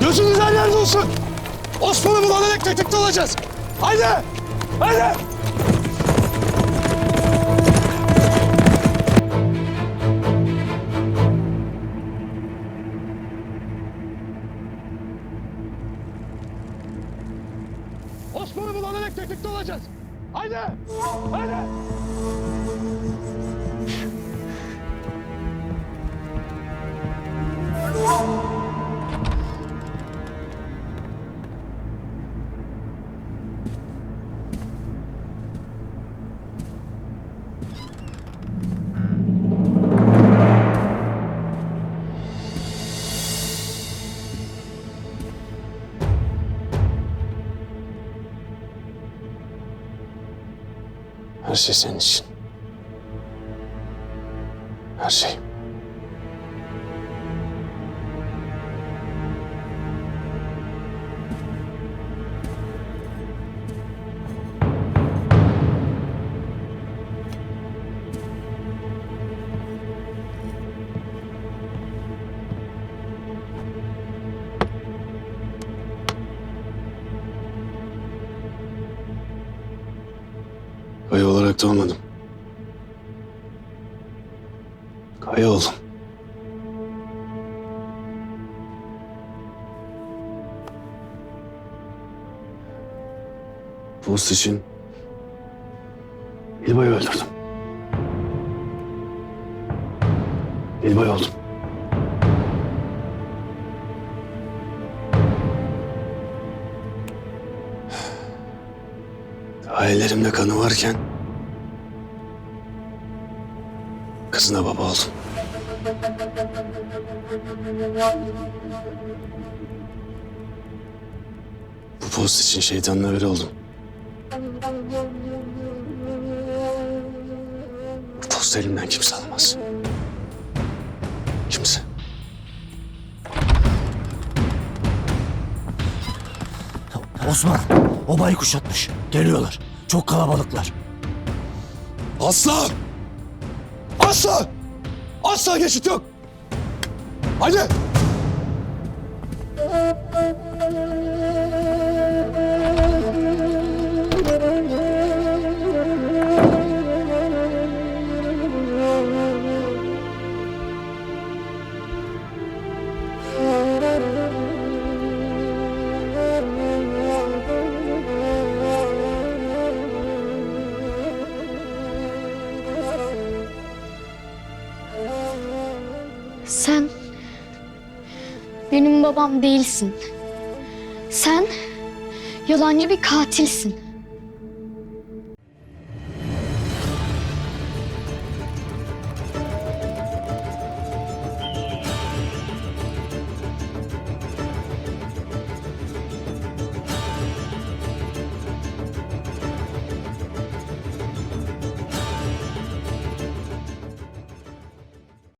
Gözünüz her yerde olsun. Osman'ı bularak tetikte olacağız. Haydi! Haydi! Osman'ı bularak tetikte olacağız. Haydi! Haydi! Her şey senin için. Her şey. Olarak doğmadım. Kaya oldum. Post için İlbay'ı öldürdüm. İlbay oldum. Daha ellerimde kanı varken kızına baba oldum. Bu post için şeytanla bir oldum. Bu postu elimden kimse alamaz. Kimse. Osman, obayı kuşatmış. Geliyorlar. Çok kalabalıklar. Asla! Asla! Asla geçit yok! Haydi! Sen benim babam değilsin. Sen yalancı bir katilsin.